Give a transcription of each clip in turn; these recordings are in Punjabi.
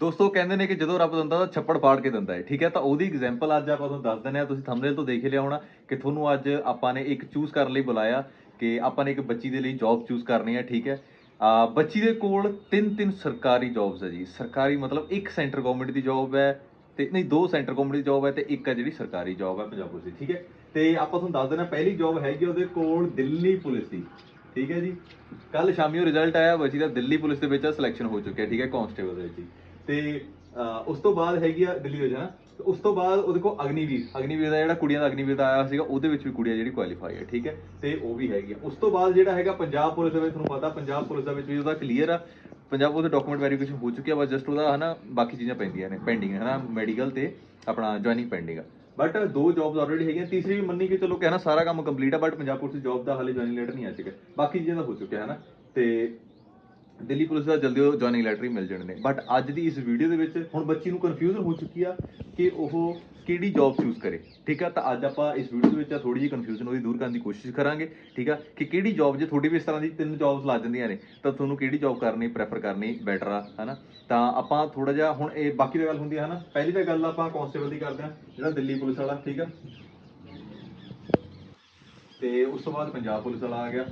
ਦੋਸਤੋ ਕਹਿੰਦੇ ਨੇ ਕਿ ਜਦੋਂ ਰੱਬ ਦਿੰਦਾ ਤਾਂ ਛੱਪੜ ਫਾੜ ਕੇ ਦਿੰਦਾ ਹੈ ਠੀਕ ਹੈ? ਤਾਂ ਉਹਦੀ ਐਗਜ਼ਾਮਪਲ ਅੱਜ ਆਪਾਂ ਤੁਹਾਨੂੰ ਦੱਸ ਦਿੰਦੇ ਹਾਂ। ਤੁਸੀਂ ਥੰਬਨੇਲ ਤੋਂ ਦੇਖ ਲਿਆ ਹੋਣਾ ਕਿ ਤੁਹਾਨੂੰ ਅੱਜ ਆਪਾਂ ਨੇ ਇੱਕ ਚੂਜ਼ ਕਰਨ ਲਈ ਬੁਲਾਇਆ ਕਿ ਆਪਾਂ ਨੇ ਇੱਕ ਬੱਚੀ ਦੇ ਲਈ ਜੌਬ ਚੂਜ਼ ਕਰਨੀ ਹੈ, ਠੀਕ ਹੈ? ਬੱਚੀ ਦੇ ਕੋਲ ਤਿੰਨ ਤਿੰਨ ਸਰਕਾਰੀ ਜੌਬਸ ਹੈ ਜੀ। ਸਰਕਾਰੀ ਮਤਲਬ ਇੱਕ ਸੈਂਟਰ ਗਵਰਨਮੈਂਟ ਦੀ ਜੌਬ ਹੈ ਤੇ, ਨਹੀਂ, ਦੋ ਸੈਂਟਰ ਗਵਰਨਮੈਂਟ ਦੀ ਜੌਬ ਹੈ ਤੇ ਇੱਕ ਹੈ ਜਿਹੜੀ ਸਰਕਾਰੀ ਜੌਬ ਹੈ ਪੰਜਾਬ ਪੁਲਿਸ ਦੀ, ਠੀਕ ਹੈ? ਤੇ ਆਪਾਂ ਤੁਹਾਨੂੰ ਦੱਸ ਦੇਣਾ ਪਹਿਲੀ ਜੌਬ ਹੈਗੀ ਉਹਦੇ ਕੋਲ ਦਿੱਲੀ ਪੁਲਿਸ ਦੀ, ਠੀਕ ਹੈ ਜੀ? ਕੱਲ ਸ਼ਾਮੀ ਉਹ ਰਿਜ਼ਲਟ ਆਇਆ, ਬੱਚੀ ਦਾ ਦਿੱਲੀ ਪੁਲਿਸ ਦੇ ਵਿੱਚ ਸਿਲੈਕਸ਼ਨ ਹੋ ਚੁੱਕਿਆ, ਠੀਕ ਹੈ? ਕਾਂਸਟੇਬਲ ਦੇ ਵਿੱਚ ਹੀ। ਤੇ ਉਸ ਤੋਂ ਬਾਅਦ ਹੈਗੀ ਆ ਦਿੱਲੀ ਵਿੱਚ ਨਾ ਉਸ ਤੋਂ ਬਾਅਦ ਉਹਦੇ ਕੋਲ ਅਗਨੀਵੀਰ। ਅਗਨੀਵੀਰ ਦਾ ਜਿਹੜਾ ਕੁੜੀਆਂ ਦਾ ਅਗਨੀਵੀਰ ਦਾ ਆਇਆ ਸੀਗਾ, ਉਹਦੇ ਵਿੱਚ ਵੀ ਕੁੜੀਆਂ ਜਿਹੜੀ ਕੁਆਲੀਫਾਈ ਹੈ ਠੀਕ ਹੈ? ਤੇ ਉਹ ਵੀ ਹੈਗੀ ਆ। ਉਸ ਤੋਂ ਬਾਅਦ ਜਿਹੜਾ ਹੈਗਾ ਪੰਜਾਬ ਪੁਲਿਸ ਦੇ ਵਿੱਚ, ਤੁਹਾਨੂੰ ਪਤਾ ਪੰਜਾਬ ਪੁਲਿਸ ਦੇ ਵਿੱਚ ਵੀ ਉਹਦਾ ਕਲੀਅਰ ਆ। ਪੰਜਾਬ ਉਹਦੇ ਡਾਕੂਮੈਂਟ ਵੈਰੀਫਿਕੇਸ਼ਨ ਹੋ ਚੁੱਕਿਆ ਬਸ ਜਸਟ ਉਹਦਾ ਹਨਾ, ਬਾਕੀ ਚੀਜ਼ਾਂ ਪੈਂਦੀਆਂ ਨੇ ਪੈਂਡਿੰਗ ਹੈ ਹਨਾ ਮੈਡੀਕਲ ਤੇ ਆਪਣਾ ਜੁਆਇਨਿੰਗ ਪੈਂਡਿੰਗ ਆ। ਬਟ ਦੋ ਜੌਬਸ ਆਲਰੇਡੀ ਹੈਗੀਆਂ, ਤੀਸਰੀ ਵੀ ਮੰਨੀ ਕਿ ਚਲੋ ਕਹਿਣਾ ਸਾਰਾ ਕੰਮ ਕੰਪਲੀਟ ਆ ਬਟ ਪੰਜਾਬ ਪੁਲਿਸ ਦੀ ਜੌਬ ਦਾ ਹਾਲੇ ਜੁਆਇਨਿੰਗ ਲੈਟਰ ਨਹੀਂ ਆ ਚੁੱਕਿਆ। ਬਾਕੀ ਚੀਜ਼ਾਂ ਦਾ ਹੋ ਚੁੱਕਿਆ ਹੈ ਨਾ ਤੇ ਦਿੱਲੀ ਪੁਲਿਸ ਦਾ ਜਲਦੀ ਉਹ ਜੁਆਇਨਿੰਗ ਲੈਟਰ ਹੀ ਮਿਲ ਜਾਣੇ ਨੇ। ਬਟ ਅੱਜ ਦੀ ਇਸ ਵੀਡੀਓ ਦੇ ਵਿੱਚ ਹੁਣ ਬੱਚੀ ਨੂੰ ਕਨਫਿਊਜ਼ਨ ਹੋ ਚੁੱਕੀ ਆ ਕਿ ਉਹ ਕਿਹੜੀ ਜੌਬ ਚੂਜ਼ ਕਰੇ। ਠੀਕ ਆ? ਤਾਂ ਅੱਜ ਆਪਾਂ ਇਸ ਵੀਡੀਓ ਦੇ ਵਿੱਚ ਆ ਥੋੜੀ ਜਿਹੀ ਕਨਫਿਊਜ਼ਨ ਉਹਦੀ ਦੂਰ ਕਰਨ ਦੀ ਕੋਸ਼ਿਸ਼ ਕਰਾਂਗੇ। ਠੀਕ ਆ? ਕਿ ਕਿਹੜੀ ਜੌਬ ਜੇ ਤੁਹਾਡੀ ਵੀ ਇਸ ਤਰ੍ਹਾਂ ਦੀ ਤਿੰਨ ਜੌਬਸ ਲੱਗ ਜਾਂਦੀਆਂ ਨੇ, ਤਾਂ ਤੁਹਾਨੂੰ ਕਿਹੜੀ ਜੌਬ ਕਰਨੀ ਪ੍ਰੈਫਰ ਕਰਨੀ ਬੈਟਰ ਆ, ਹਨਾ? ਤਾਂ ਆਪਾਂ ਥੋੜਾ ਜਿਹਾ ਹੁਣ ਇਹ ਬਾਕੀ ਦੀ ਗੱਲ ਹੁੰਦੀ ਹੈ ਹਨਾ? ਪਹਿਲੀ ਤਾਂ ਗੱਲ ਆਪਾਂ ਕਾਂਸਟੇਬਲ ਦੀ ਕਰਦੇ ਹਾਂ ਜਿਹੜਾ ਦਿੱਲੀ ਪੁਲਿਸ ਵਾਲਾ, ਠੀਕ ਆ? ਤੇ ਉਸ ਤੋਂ ਬਾਅਦ ਪੰਜਾਬ ਪੁਲਿਸ ਵਾਲਾ ਆ ਗਿਆ।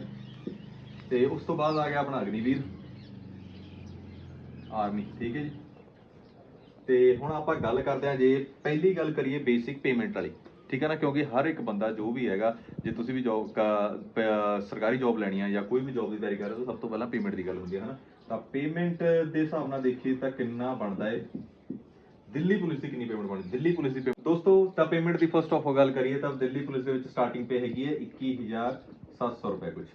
ਤੇ ਉਸ ਤੋਂ ਬਾਅਦ ਆ ਗਿਆ ਆਪਣਾ ਅਗਨੀਵੀਰ। ਆਰਮੀ, ਠੀਕ ਹੈ ਜੀ। ਤੇ ਹੁਣ ਆਪਾਂ ਗੱਲ ਕਰਦੇ ਹਾਂ ਜੇ ਪਹਿਲੀ ਗੱਲ ਕਰੀਏ ਬੇਸਿਕ ਪੇਮੈਂਟ ਵਾਲੀ, ਠੀਕ ਹੈ ਨਾ, ਕਿਉਂਕਿ ਹਰ ਇੱਕ ਬੰਦਾ ਜੋ ਵੀ ਹੈਗਾ, ਜੇ ਤੁਸੀਂ ਵੀ ਜੌਬ ਸਰਕਾਰੀ ਜੌਬ ਲੈਣੀ ਹੈ ਜਾਂ ਕੋਈ ਵੀ ਜੌਬ ਦੀ ਤਿਆਰੀ ਕਰ ਰਹੇ ਹੋ, ਸਭ ਤੋਂ ਪਹਿਲਾਂ ਪੇਮੈਂਟ ਦੀ ਗੱਲ ਹੁੰਦੀ ਹੈ, ਹਨਾ। ਤਾਂ ਪੇਮੈਂਟ ਦੇ ਹਿਸਾਬ ਨਾਲ ਦੇਖੀਏ ਤਾਂ ਕਿੰਨਾ ਬਣਦਾ ਹੈ। ਦਿੱਲੀ ਪੁਲਿਸ ਦੀ ਕਿੰਨੀ ਪੇਮੈਂਟ ਬਣਦੀ ਦਿੱਲੀ ਪੁਲਿਸ ਦੀ payment- ਦੋਸਤੋ, ਤਾਂ ਪੇਮੈਂਟ ਦੀ ਫਸਟ ਆਫ ਗੱਲ ਕਰੀਏ ਤਾਂ ਦਿੱਲੀ ਪੁਲਿਸ ਦੇ ਵਿੱਚ ਸਟਾਰਟਿੰਗ ਪੇ ਹੈਗੀ ਹੈ 21700 ਰੁਪਏ ਕੁਝ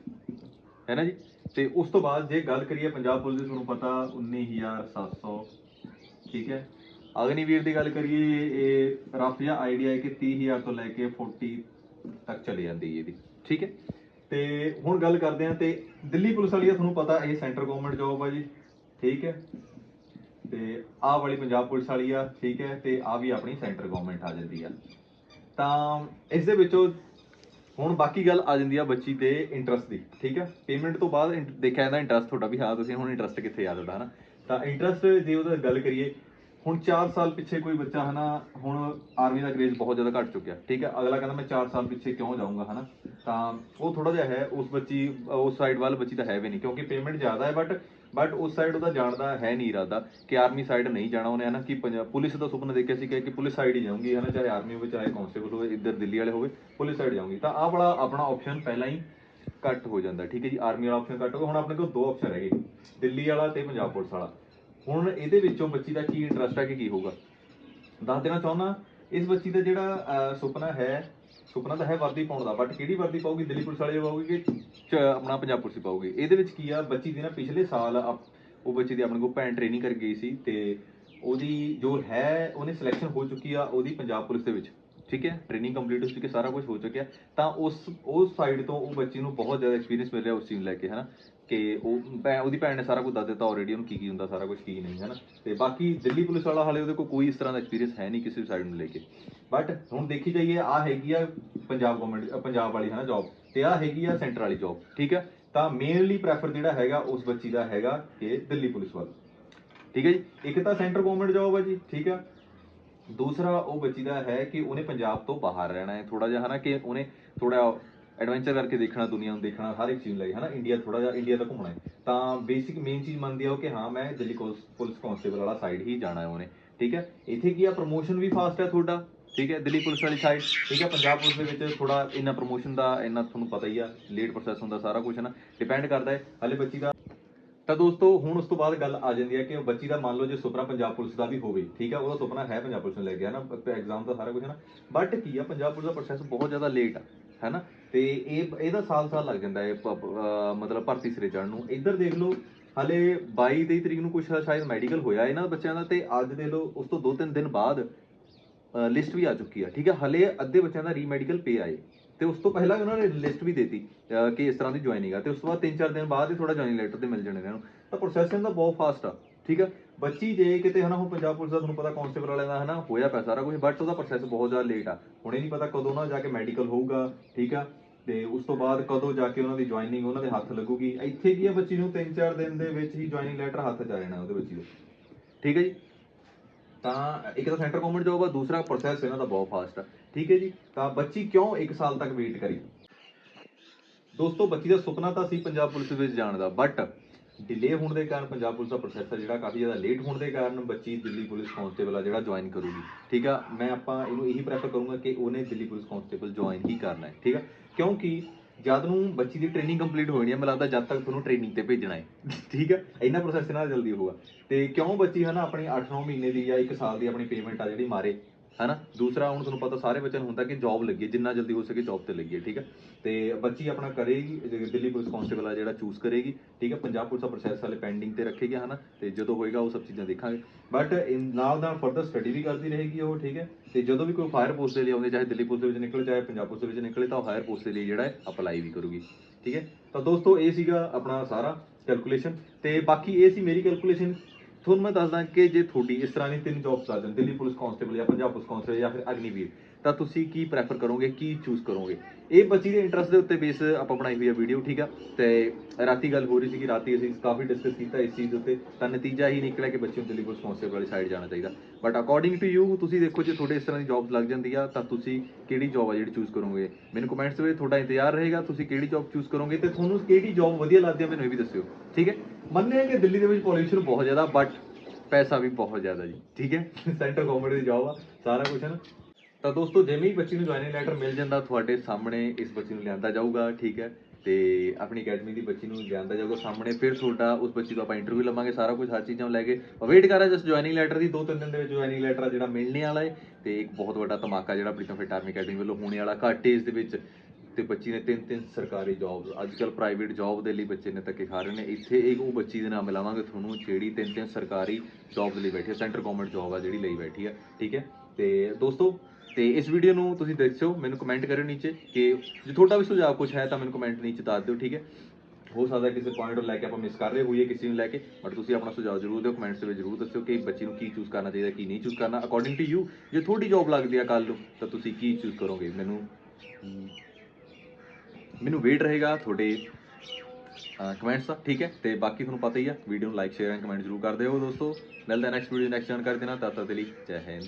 ਹੈ ਨਾ ਜੀ? ਤੇ ਉਸ ਤੋਂ ਬਾਅਦ ਜੇ ਗੱਲ ਕਰੀਏ ਪੰਜਾਬ ਪੁਲਿਸ ਦੀ, ਤੁਹਾਨੂੰ ਪਤਾ 19700 ਠੀਕ ਹੈ। ਅਗਨੀਵੀਰ ਦੀ ਗੱਲ ਕਰੀਏ, ਇਹ ਰਫ ਆਈਡੀਆ ਹੈ ਕਿ 30000 ਤੋਂ ਲੈ ਕੇ 40 ਤੱਕ ਚਲੀ ਜਾਂਦੀ ਹੈ ਇਹਦੀ, ਠੀਕ ਹੈ। ਤੇ ਹੁਣ ਗੱਲ ਕਰਦੇ ਹਾਂ ਤੇ ਦਿੱਲੀ ਪੁਲਿਸ ਵਾਲੀ ਦਾ ਤੁਹਾਨੂੰ ਪਤਾ, ਇਹ ਸੈਂਟਰ ਗਵਰਨਮੈਂਟ ਜੋਬ ਆ ਜੀ, ਠੀਕ ਹੈ। ਤੇ ਆਹ ਵਾਲੀ ਪੰਜਾਬ ਪੁਲਿਸ ਵਾਲੀ ਆ, ਠੀਕ ਹੈ। ਤੇ ਆ ਵੀ ਆਪਣੀ ਸੈਂਟਰ ਗਵਰਨਮੈਂਟ ਆ ਜਾਂਦੀ ਆ। ਤਾਂ ਇਸ ਦੇ ਵਿੱਚੋਂ ਹੁਣ ਬਾਕੀ ਗੱਲ ਆ ਜਾਂਦੀ ਆ ਬੱਚੀ ਤੇ ਇੰਟਰਸਟ ਦੀ, ਠੀਕ ਹੈ ਪੇਮੈਂਟ ਤੋਂ ਬਾਅਦ ਇੰਟ- ਦੇਖਿਆ ਜਾਂਦਾ ਇੰਟਰਸਟ ਤੁਹਾਡਾ ਵੀ ਹਾਂ, ਤੁਸੀਂ ਹੁਣ ਇੰਟਰਸਟ ਕਿੱਥੇ ਆ ਜਾਂਦਾ, ਹਨਾ? ਤਾਂ ਇੰਟਰਸਟ ਜੇ ਉਹਦਾ ਗੱਲ ਕਰੀਏ, ਹੁਣ 4 ਸਾਲ ਪਿੱਛੇ ਕੋਈ ਬੱਚਾ, ਹਨਾ, ਹੁਣ ਆਰਮੀ ਦਾ ਕਰੇਜ ਬਹੁਤ ਜ਼ਿਆਦਾ ਘਟ ਚੁੱਕਿਆ, ਠੀਕ ਹੈ ਅਗਲਾ ਕਹਿੰਦਾ ਮੈਂ 4 ਸਾਲ ਪਿੱਛੇ ਕਿਉਂ ਜਾਊਂਗਾ, ਹਨਾ? ਤਾਂ ਉਹ ਥੋੜਾ ਜਿਹਾ ਹੈ, ਉਸ ਬੱਚੀ, ਉਸ ਸਾਈਡ ਵੱਲ ਬੱਚੀ ਤਾਂ ਹੈ ਵੀ ਨਹੀਂ, ਕਿਉਂਕਿ ਪੇਮੈਂਟ ਜ਼ਿਆਦਾ ਹੈ ਬਟ ਬਟ ਉਸ ਸਾਈਡ ਉਹਦਾ ਜਾਣ ਦਾ ਹੈ ਨਹੀਂ ਇਰਾਦਾ ਕਿ ਆਰਮੀ ਸਾਈਡ ਨਹੀਂ ਜਾਣਾ ਉਹਨੇ ਹਨਾ ਕਿ ਪੰਜਾਬ ਪੁਲਿਸ ਦਾ ਸੁਪਨਾ ਦੇਖਿਆ ਸੀ ਕਿ ਕਿ ਪੁਲਿਸ ਸਾਈਡ ਹੀ ਜਾਊਂਗੀ ਹਨਾ ਚਾਹੇ ਆਰਮੀ ਹੋਵੇ ਚਾਹੇ ਕਾਂਸਟੇਬਲ ਹੋਵੇ, ਇੱਧਰ ਦਿੱਲੀ ਵਾਲੇ ਹੋਵੇ, ਪੁਲਿਸ ਸਾਈਡ ਜਾਊਂਗੀ। ਤਾਂ ਆਹ ਵਾਲਾ ਆਪਣਾ ਆਪਸ਼ਨ ਪਹਿਲਾਂ ਹੀ ਕੱਟ ਹੋ ਜਾਂਦਾ, ਠੀਕ ਹੈ ਜੀ? ਆਰਮੀ ਵਾਲਾ ਆਪਸ਼ਨ ਕੱਟ ਹੋ ਗਿਆ। ਹੁਣ ਆਪਣੇ ਕੋਲ ਦੋ ਆਪਸ਼ਨ ਰਹਿ ਗਏ, ਦਿੱਲੀ ਵਾਲਾ ਤੇ ਪੰਜਾਬ ਪੁਲਿਸ ਵਾਲਾ। ਹੁਣ ਇਹਦੇ ਵਿੱਚੋਂ ਬੱਚੀ ਦਾ ਕੀ ਇੰਟਰਸਟ ਹੈ ਕਿ ਕੀ ਹੋਊਗਾ? ਦੱਸ ਦੇਣਾ ਚਾਹੁੰਦਾ, ਇਸ ਬੱਚੀ ਦਾ ਜਿਹੜਾ ਸੁਪਨਾ ਹੈ ਸੁਪਨਾ ਤਾਂ ਹੈ ਵਰਦੀ ਪਾਉਣ ਦਾ ਬਟ ਕਿਹੜੀ ਵਰਦੀ ਪਾਉਗੀ ਦਿੱਲੀ ਪੁਲਿਸ ਵਾਲੇ ਪਾਉਗੀ ਕਿ ਚ- ਆਪਣਾ ਪੰਜਾਬ ਪੁਲਿਸ ਪਾਉਗੀ ਇਹਦੇ ਵਿੱਚ ਕੀ ਆ, ਬੱਚੀ ਦੀ ਨਾ ਪਿਛਲੇ ਸਾਲ ਆਪ- ਉਹ ਬੱਚੀ ਦੀ ਆਪਣੇ ਕੋਲ ਭੈਣ ਟ੍ਰੇਨਿੰਗ ਕਰ ਗਈ ਸੀ ਤੇ ਉਹਦੀ ਜੋ ਹੈ, ਉਹਨੇ ਸਿਲੈਕਸ਼ਨ ਹੋ ਚੁੱਕੀ ਆ ਉਹਦੀ ਪੰਜਾਬ ਪੁਲਿਸ ਦੇ ਵਿੱਚ। ਠੀਕ ਹੈ ਟ੍ਰੇਨਿੰਗ ਕੰਪਲੀਟ ਹੋ ਚੁੱਕੀ, ਸਾਰਾ ਕੁਝ ਹੋ ਚੁੱਕਿਆ। ਤਾਂ ਉਸ ਉਸ ਸਾਈਡ ਤੋਂ ਉਹ ਬੱਚੀ ਨੂੰ ਬਹੁਤ ਜ਼ਿਆਦਾ ਐਕਸਪੀਰੀਅੰਸ ਮਿਲ ਉਸ ਚੀਜ਼ ਨੂੰ ਲੈ ਕੇ, ਹਨਾ? ਕਿ ਉਹ, ਭੈ- ਉਹਦੀ ਭੈਣ ਨੇ ਸਾਰਾ ਕੁਝ ਦੱਸ ਦਿੱਤਾ ਆਲਰੇਡੀ ਉਹਨੂੰ ਕੀ ਕੀ ਹੁੰਦਾ, ਸਾਰਾ ਕੁਝ ਕੀ ਨਹੀਂ, ਹਨਾ? ਤੇ ਬਾਕੀ ਦਿੱਲੀ ਪੁਲਿਸ ਵਾਲਾ ਹਾਲੇ ਉਹਦੇ ਕੋਲ ਕੋਈ ਇਸ ਤਰ੍ਹਾਂ ਦਾ ਐਕਸਪੀਰੀਅੰਸ ਹੈ ਨਹੀਂ ਕਿਸੇ ਵੀ ਸਾਈਡ ਨੂੰ ਲੈ ਕੇ। ਬਟ ਹੁਣ ਦੇਖੀ ਜਾਈਏ ਆ ਹੈਗੀ ਆ ਪੰਜਾਬ ਗਵਰਨਮੈਂਟ ਪੰਜਾਬ ਵਾਲੀ, ਹਨਾ ਜੌਬ ਤੇ ਆ ਹੈਗੀ ਆ ਸੈਂਟਰ ਵਾਲੀ ਜੌਬ ਠੀਕ ਹੈ? ਤਾਂ ਮੇਨਲੀ ਪ੍ਰੈਫਰ ਜਿਹੜਾ ਹੈਗਾ ਉਸ ਬੱਚੀ ਦਾ ਹੈਗਾ ਕਿ ਦਿੱਲੀ ਪੁਲਿਸ ਵੱਲ। ਠੀਕ ਹੈ ਜੀ? ਇੱਕ ਤਾਂ ਸੈਂਟਰ ਗਵਰਨਮੈਂਟ ਜੌਬ ਹੈ ਜੀ, ਠੀਕ ਹੈ? ਦੂਸਰਾ ਉਹ ਬੱਚੀ ਦਾ ਹੈ ਕਿ ਉਹਨੇ ਪੰਜਾਬ ਤੋਂ ਬਾਹਰ ਰਹਿਣਾ ਹੈ। ਥੋੜਾ ਜਿਹਾ ਹਨਾ ਕਿ ਉਹਨੇ ਥੋੜਾ ਐਡਵੈਂਚਰ ਕਰਕੇ ਦੇਖਣਾ, ਦੁਨੀਆ ਨੂੰ ਦੇਖਣਾ, ਹਰ ਇੱਕ ਚੀਜ਼ ਲਈ ਹਨਾ। ਇੰਡੀਆ ਥੋੜਾ ਜਿਹਾ ਇੰਡੀਆ ਦਾ ਘੁੰਮਣਾ ਹੈ। ਤਾਂ ਬੇਸਿਕ ਮੇਨ ਚੀਜ਼ ਮੰਨਦੀ ਆ ਉਹ ਕਿ ਹਾਂ, ਮੈਂ ਦਿੱਲੀ ਕੋਸ- ਪੁਲਿਸ ਕਾਂਸਟੇਬਲ ਵਾਲਾ ਸਾਈਡ ਹੀ ਜਾਣਾ ਹੈ ਉਹਨੇ। ਠੀਕ ਹੈ? ਇੱਥੇ ਕੀ ਆ ਪ੍ਰੋਮੋਸ਼ਨ ਵੀ ਫਾਸਟ ਹੈ ਤੁਹਾਡਾ। ਠੀਕ ਹੈ? ਦਿੱਲੀ ਪੁਲਿਸ ਵਾਲੀ ਸਾਈਡ ਠੀਕ ਹੈ? ਪੰਜਾਬ ਪੁਲਿਸ ਦੇ ਵਿੱਚ ਥੋੜਾ ਇੰਨਾ ਪ੍ਰੋਮੋਸ਼ਨ ਦਾ ਇੰਨਾ ਤੁਹਾਨੂੰ ਪਤਾ ਹੀ ਆ। ਲੇਟ ਪ੍ਰੋਸੈਸ ਹੁੰਦਾ ਸਾਰਾ ਕੁਝ ਹੈ ਨਾ ਡਿਪੈਂਡ ਕਰਦਾ ਹੈ। ਹਲੇ ਬੱਚੀ ਦਾ ਤਾਂ ਦੋਸਤੋ, ਹੁਣ ਉਸ ਤੋਂ ਬਾਅਦ ਗੱਲ ਆ ਜਾਂਦੀ ਹੈ ਕਿ ਉਹ ਬੱਚੀ ਦਾ ਮੰਨ ਲਓ ਜੇ ਸੁਪਨਾ ਪੰਜਾਬ ਪੁਲਿਸ ਦਾ ਵੀ ਹੋਵੇ, ਠੀਕ ਹੈ, ਉਹਦਾ ਸੁਪਨਾ ਹੈ ਪੰਜਾਬ ਪੁਲਿਸ ਨੂੰ ਲੈ ਗਿਆ ਹੈ ਨਾ? ਐਗਜ਼ਾਮ ਦਾ ਸਾਰਾ ਕੁਝ ਹੈ ਨਾ। ਬਟ ਕੀ ਆ, ਪੰਜਾਬ ਪੁਲਿਸ ਦਾ ਪ੍ਰੋਸੈਸ ਬਹੁਤ ਜ਼ਿਆਦਾ ਲੇਟ ਆ, ਹੈ ਨਾ? ਤੇ ਇਹ, ਇਹਦਾ ਸਾਲ-ਸਾਲ ਲੱਗ ਜਾਂਦਾ ਹੈ ਮਤਲਬ ਭਰਤੀ ਸਿਰੇ ਚੜ੍ਹਨ ਨੂੰ। ਇੱਧਰ ਦੇਖ ਲਓ, ਹਲੇ 22 23 ਤਰੀਕ ਨੂੰ ਕੁਝ ਸ਼ਾਇਦ ਮੈਡੀਕਲ ਹੋਇਆ ਇਹਨਾਂ ਬੱਚਿਆਂ ਦਾ, ਤੇ ਅੱਜ ਦੇ ਲਓ, ਉਸ ਤੋਂ 2-3 ਦਿਨ ਬਾਅਦ ਲਿਸਟ ਵੀ ਆ ਚੁੱਕੀ ਆ, ਠੀਕ ਹੈ? ਹਲੇ ਅੱਧੇ ਬੱਚਿਆਂ ਦਾ ਰੀਮੈਡੀਕਲ ਪੇ ਆਏ। ਤੇ ਉਸ ਤੋਂ ਪਹਿਲਾਂ ਉਹਨਾਂ ਨੇ ਲਿਸਟ ਵੀ ਦੇਤੀ ਕਿ ਇਸ ਤਰ੍ਹਾਂ ਦੀ ਜੁਆਇਨਿੰਗ ਆ ਤੇ ਉਸ ਤੋਂ ਬਾਅਦ 3-4 ਦਿਨ ਬਾਅਦ ਹੀ ਥੋੜਾ ਜੁਆਇਨਿੰਗ ਲੈਟਰ ਤੇ ਮਿਲ ਜਾਣੇ ਇਹਨਾਂ। ਨੂੰ ਤਾਂ ਪ੍ਰੋਸੈਸ ਦਾ ਬਹੁਤ ਫਾਸਟ ਆ, ਠੀਕ ਆ? ਬੱਚੀ ਜੇ ਕਿਤੇ ਹਨਾ, ਹੁਣ ਪੰਜਾਬ ਪੁਲਿਸ ਦਾ ਤੁਹਾਨੂੰ ਪਤਾ ਕਾਂਸਟੇਬਲ ਵਾਲਿਆਂ ਦਾ ਹਨਾ, ਹੋਇਆ ਪਿਆ ਸਾਰਾ ਕੁਝ ਬਟ ਉਹਦਾ ਪ੍ਰੋਸੈਸ ਬਹੁਤ ਜ਼ਿਆਦਾ ਲੇਟ ਆ। ਹੁਣ ਨਹੀਂ ਪਤਾ ਕਦੋਂ ਨਾ ਜਾ ਕੇ ਮੈਡੀਕਲ ਹੋਊਗਾ, ਠੀਕ ਆ? ਤੇ ਉਸ ਤੋਂ ਬਾਅਦ ਕਦੋਂ ਜਾ ਕੇ ਉਹਨਾਂ ਦੀ ਜੁਆਇਨਿੰਗ ਉਹਨਾਂ ਦੇ ਹੱਥ ਲੱਗੂਗੀ। ਇੱਥੇ ਕੀ ਆ ਬੱਚੀ ਨੂੰ 3-4 ਦਿਨ ਦੇ ਵਿੱਚ ਹੀ ਜੁਆਇਨਿੰਗ ਲੈਟਰ ਹੱਥ 'ਚ ਜਾਣਾ ਉਹਦੇ ਬੱਚੀ ਦੇ। ਠੀਕ ਹੈ ਜੀ? ਤਾਂ ਇੱਕ ਤਾਂ ਸੈਂਟਰ ਗਵਰਨਮੈਂਟ ਜੋਬ ਆ, ਦੂਸਰਾ ਪ੍ਰੋਸੈਸ ਇਹਨਾਂ ਦਾ ਬਹੁਤ ਫਾਸਟ ਆ। ਠੀਕ ਹੈ ਜੀ? ਤਾਂ ਬੱਚੀ ਕਿਉਂ 1 ਸਾਲ ਤੱਕ ਵੇਟ ਕਰੀ? ਦੋਸਤੋ, ਬੱਚੀ ਦਾ ਸੁਪਨਾ ਤਾਂ ਸੀ ਪੰਜਾਬ ਪੁਲਿਸ ਵਿੱਚ ਜਾਣ ਦਾ ਬਟ ਡਿਲੇ ਹੋਣ ਦੇ ਕਾਰਨ ਪੰਜਾਬ ਪੁਲਿਸ ਦਾ ਪ੍ਰੋਸੈਸਰ ਜਿਹੜਾ ਕਾਫੀ ਜ਼ਿਆਦਾ ਲੇਟ ਹੋਣ ਦੇ ਕਾਰਨ ਬੱਚੀ ਦਿੱਲੀ ਪੁਲਿਸ ਕਾਂਸਟੇਬਲ ਆ ਜਿਹੜਾ ਜੁਆਇਨ ਕਰੂਗੀ। ਠੀਕ ਆ? ਮੈਂ ਆਪਾਂ ਇਹਨੂੰ ਇਹੀ ਪ੍ਰੈਫਰ ਕਰੂੰਗਾ ਕਿ ਉਹਨੇ ਦਿੱਲੀ ਪੁਲਿਸ ਕਾਂਸਟੇਬਲ ਜੁਆਇਨ ਹੀ ਕਰਨਾ ਹੈ। ਠੀਕ ਆ? ਕਿਉਂਕਿ ਜਦ ਨੂੰ ਬੱਚੀ ਦੀ ਟ੍ਰੇਨਿੰਗ ਕੰਪਲੀਟ ਹੋ ਜਾਣੀ ਹੈ ਮੈਨੂੰ ਲੱਗਦਾ ਜਦ ਤੱਕ ਤੁਹਾਨੂੰ ਟ੍ਰੇਨਿੰਗ ਤੇ ਭੇਜਣਾ ਹੈ। ਠੀਕ ਹੈ ਇਹਨਾਂ ਪ੍ਰੋਸੈਸ ਨਾਲ ਜਲਦੀ ਹੋਊਗਾ। ਤੇ ਕਿਉਂ ਬੱਚੀ ਹਨਾ ਆਪਣੀ 8-9 ਮਹੀਨੇ ਦੀ ਜਾਂ 1 ਸਾਲ ਦੀ ਆਪਣੀ ਪੇਮੈਂਟ ਆ ਜਿਹੜੀ ਮਾਰੇ? ਹਨਾ? ਦੂਸਰਾ ਹੁਣ ਤੁਹਾਨੂੰ ਪਤਾ ਸਾਰੇ ਬੱਚਿਆਂ ਨੂੰ ਹੁੰਦਾ ਕਿ ਜੌਬ ਲੱਗੀ ਜਿੰਨਾ ਜਲਦੀ ਹੋ ਸਕੇ ਜੌਬ ਤੇ ਲੱਗੇ ਠੀਕ ਹੈ? ਤੇ ਬੱਚੀ ਆਪਣਾ ਕਰੇਗੀ ਦਿੱਲੀ ਪੁਲਿਸ ਕਾਂਸਟੇਬਲ ਆ ਜਿਹੜਾ ਚੂਜ਼ ਕਰੇਗੀ, ਠੀਕ ਹੈ? ਪੰਜਾਬ ਪੁਲਿਸ ਦਾ ਪ੍ਰੋਸੈਸ ਹਾਲੇ ਪੈਂਡਿੰਗ ਤੇ ਰੱਖੇਗੀ, ਹਨਾ? ਤੇ ਜਦੋਂ ਹੋਏਗਾ ਉਹ ਸਭ ਚੀਜ਼ਾਂ ਦੇਖਾਂਗੇ। ਬਟ ਨਾਲ ਨਾਲ ਫਰਦਰ ਸਟੱਡੀ ਵੀ ਕਰਦੀ ਰਹੇਗੀ ਉਹ, ਠੀਕ ਹੈ? ਤੇ ਜਦੋਂ ਵੀ ਕੋਈ ਫਾਇਰ ਪੋਸਟ ਦੇ ਲਈ ਆਉਂਦੇ ਚਾਹੇ ਦਿੱਲੀ ਪੁਲਿਸ ਦੇ ਵਿੱਚ ਨਿਕਲੇ, ਚਾਹੇ ਪੰਜਾਬ ਪੁਲਿਸ ਦੇ ਵਿੱਚ ਨਿਕਲੇ, ਤਾਂ ਉਹ ਹਾਇਰ ਪੋਸਟ ਦੇ ਲਈ ਜਿਹੜਾ ਹੈ ਅਪਲਾਈ ਵੀ ਕਰੂਗੀ, ਠੀਕ ਹੈ? ਤਾਂ ਦੋਸਤੋ, ਇਹ ਸੀਗਾ ਆਪਣਾ ਸਾਰਾ ਕੈਲਕੂਲੇਸ਼ਨ ਤੇ ਬਾਕੀ ਇਹ ਸੀ ਮੇਰੀ ਕੈਲਕੂਲੇਸ਼ਨ ਤੁਹਾਨੂੰ ਮੈਂ ਦੱਸਦਾ ਕਿ ਜੇ ਤੁਹਾਡੀ, ਇਸ ਤਰ੍ਹਾਂ ਦੀ ਤਿੰਨ ਜੌਬਸ ਆ ਜਾਣ, ਦਿੱਲੀ ਪੁਲਿਸ ਕਾਂਸਟੇਬਲ ਜਾਂ ਪੰਜਾਬ ਪੁਲਿਸ ਕਾਂਸਟੇਬਲ ਜਾਂ ਫਿਰ ਅਗਨੀਵੀਰ ਤਾਂ ਤੁਸੀਂ ਕੀ ਪ੍ਰੈਫਰ ਕਰੋਗੇ, ਕੀ ਚੂਜ਼ ਕਰੋਗੇ? ਇਹ ਬੱਚੀ ਦੇ ਇੰਟਰਸਟ ਦੇ ਉੱਤੇ ਬੇਸ ਆਪਾਂ ਬਣਾਈ ਹੋਈ ਆ ਵੀਡੀਓ ਠੀਕ ਆ? ਤੇ ਰਾਤੀ ਗੱਲ ਹੋ ਰਹੀ ਸੀ ਕਿ ਰਾਤੀ ਅਸੀਂ ਕਾਫੀ ਡਿਸਕਸ ਕੀਤਾ ਇਸ ਚੀਜ਼ ਉੱਤੇ, ਤਾਂ ਨਤੀਜਾ ਇਹੀ ਨਿਕਲਿਆ ਕਿ ਬੱਚੇ ਨੂੰ ਦਿੱਲੀ ਪੁਲਿਸ ਵਾਲੀ ਸਾਈਡ ਜਾਣਾ ਚਾਹੀਦਾ। ਬਟ ਅਕੋਰਡਿੰਗ ਟੂ ਯੂ ਤੁਸੀਂ ਦੇਖੋ ਜੇ ਤੁਹਾਡੇ ਇਸ ਤਰ੍ਹਾਂ ਦੀ ਜੌਬਸ ਲੱਗ ਜਾਂਦੀ ਆ, ਤਾਂ ਤੁਸੀਂ ਕਿਹੜੀ ਜੌਬ ਆ ਜਿਹੜੀ ਚੂਜ਼ ਕਰੋਗੇ? ਮੈਨੂੰ ਕਮੈਂਟਸ ਵਿੱਚ ਤੁਹਾਡਾ ਇੰਤਜ਼ਾਰ ਰਹੇਗਾ, ਤੁਸੀਂ ਕਿਹੜੀ ਜੌਬ ਚੂਜ਼ ਕਰੋਗੇ ਤੇ ਤੁਹਾਨੂੰ ਕਿਹੜੀ ਜੌਬ ਵਧੀਆ ਲੱਗਦੀ ਆ, ਮੈਨੂੰ ਇਹ ਵੀ ਦੱਸਿਓ, ਠੀਕ ਹੈ? ਮੰਨਿਆ ਕਿ ਦਿੱਲੀ ਦੇ ਵਿੱਚ ਪੋਲਿਊਸ਼ਨ ਬਹੁਤ ਜ਼ਿਆਦਾ ਬਟ ਪੈਸਾ ਵੀ ਬਹੁਤ ਜ਼ਿਆਦਾ ਜੀ, ਠੀਕ ਹੈ? ਸੈਂਟਰ ਗਵਰਨਮੈਂਟ ਦੀ ਜੌਬ ਆ, ਸਾਰਾ ਕੁਝ ਹੈ ਨਾ? ਤਾਂ ਦੋਸਤੋ, ਜਿਵੇਂ ਹੀ ਬੱਚੀ ਨੂੰ ਜੁਆਇਨਿੰਗ ਲੈਟਰ ਮਿਲ ਜਾਂਦਾ, ਤੁਹਾਡੇ ਸਾਹਮਣੇ ਇਸ ਬੱਚੀ ਨੂੰ ਲਿਆਂਦਾ ਜਾਊਗਾ, ਠੀਕ ਹੈ? ਤੇ ਆਪਣੀ ਅਕੈਡਮੀ ਦੀ ਬੱਚੀ ਨੂੰ ਲਿਆਂਦਾ ਜਾਊਗਾ ਸਾਹਮਣੇ, ਫਿਰ ਤੁਹਾਡਾ ਉਸ ਬੱਚੀ ਤੋਂ ਆਪਾਂ ਇੰਟਰਵਿਊ ਲਵਾਂਗੇ, ਸਾਰਾ ਕੁਝ ਹਰ ਚੀਜ਼ਾਂ ਨੂੰ ਲੈ ਕੇ। ਵੇਟ ਕਰ ਰਿਹਾ ਜਸ ਜੁਆਇਨਿੰਗ ਲੈਟਰ ਦੀ ਦੋ ਤਿੰਨ ਦਿਨ ਦੇ ਵਿੱਚ ਜੁਆਇਨਿੰਗ ਲੈਟਰ ਜਿਹੜਾ ਮਿਲਣੇ ਵਾਲਾ ਹੈ ਤੇ ਇੱਕ ਬਹੁਤ ਵੱਡਾ ਧਮਾਕਾ ਜਿਹੜਾ ਪ੍ਰੀਤਮ ਫਿਟ ਆਰਮੀ ਅਕੈਡਮੀ ਵੱਲੋਂ ਹੋਣੇ ਵਾਲਾ ਘੱਟ ਏਜ ਦੇ ਵਿੱਚ। ਤੇ ਬੱਚੀ ਨੇ ਤਿੰਨ ਤਿੰਨ ਸਰਕਾਰੀ ਜੌਬਸ ਅੱਜ ਕੱਲ ਪ੍ਰਾਈਵੇਟ ਜੌਬ ਦੇ ਲਈ ਬੱਚੇ ਨੇ ਧੱਕੇ ਖਾ ਰਹੇ ਨੇ। ਇੱਥੇ ਇੱਕ ਉਹ ਬੱਚੀ ਦੇ ਨਾਮ ਮਿਲਾਵਾਂਗੇ ਤੁਹਾਨੂੰ, ਜਿਹੜੀ ਤਿੰਨ ਤਿੰਨ ਸਰਕਾਰੀ ਜੌਬ ਲਈ ਬੈਠੀ ਹੈ ਸੈਂਟਰ ਗਵਰਨਮੈਂਟ ਜੌਬ ਆ ਜਿਹੜੀ ਲਈ ਬੈਠੀ ਹੈ ਠੀਕ ਹੈ? ਤੇ ਦੋਸਤੋ ਤੇ ਇਸ ਵੀਡੀਓ ਨੂੰ ਤੁਸੀਂ ਦੇਖਿਓ, ਮੈਨੂੰ ਕਮੈਂਟ ਕਰਿਓ ਨੀਚੇ ਕਿ ਜੇ ਤੁਹਾਡਾ ਵੀ ਸੁਝਾਅ ਕੁਝ ਹੈ ਤਾਂ ਮੈਨੂੰ ਕਮੈਂਟ ਨੀਚੇ ਦੱਸ ਦਿਓ, ਠੀਕ ਹੈ? ਹੋ ਸਕਦਾ ਕਿਸੇ ਪੁਆਇੰਟ ਨੂੰ ਲੈ ਕੇ ਆਪਾਂ ਮਿਸ ਕਰ ਰਹੇ ਹੋਈਏ, ਕਿਸੇ ਨੂੰ ਲੈ ਕੇ ਬਟ ਤੁਸੀਂ ਆਪਣਾ ਸੁਝਾਅ ਜ਼ਰੂਰ ਦਿਓ ਕਮੈਂਟਸ ਦੇ ਵਿੱਚ ਜ਼ਰੂਰ ਦੱਸਿਓ ਕਿ ਬੱਚੇ ਨੂੰ ਕੀ ਚੂਜ਼ ਕਰਨਾ ਚਾਹੀਦਾ, ਕੀ ਨਹੀਂ ਚੂਜ਼ ਕਰਨਾ। ਅਕੋਰਡਿੰਗ ਟੂ ਯੂ ਜੇ ਤੁਹਾਡੀ ਜੌਬ ਲੱਗਦੀ ਆ ਕੱਲ ਨੂੰ, ਤਾਂ ਤੁਸੀਂ ਕੀ ਚੂਜ਼ ਕਰੋਗੇ? ਮੈਨੂੰ ਮੈਨੂੰ ਵੇਟ ਰਹੇਗਾ ਤੁਹਾਡੇ ਕਮੈਂਟਸ ਦਾ, ਠੀਕ ਹੈ? ਤੇ ਬਾਕੀ ਤੁਹਾਨੂੰ ਪਤਾ ਹੀ ਆ ਵੀਡੀਓ ਨੂੰ ਲਾਈਕ ਸ਼ੇਅਰ ਐਂਡ ਕਮੈਂਟ ਜ਼ਰੂਰ ਕਰ ਦਿਓ ਦੋਸਤੋ। ਮਿਲਦੇ ਹਾਂ ਨੈਕਸਟ ਵੀਡੀਓ ਨੈਕਸਟ ਜਾਣਕਾਰੀ ਦੇਣਾ ਨਾਲ, ਤਦ ਤੱਕ ਦੇ ਲਈ ਜੈ ਹਿੰਦ।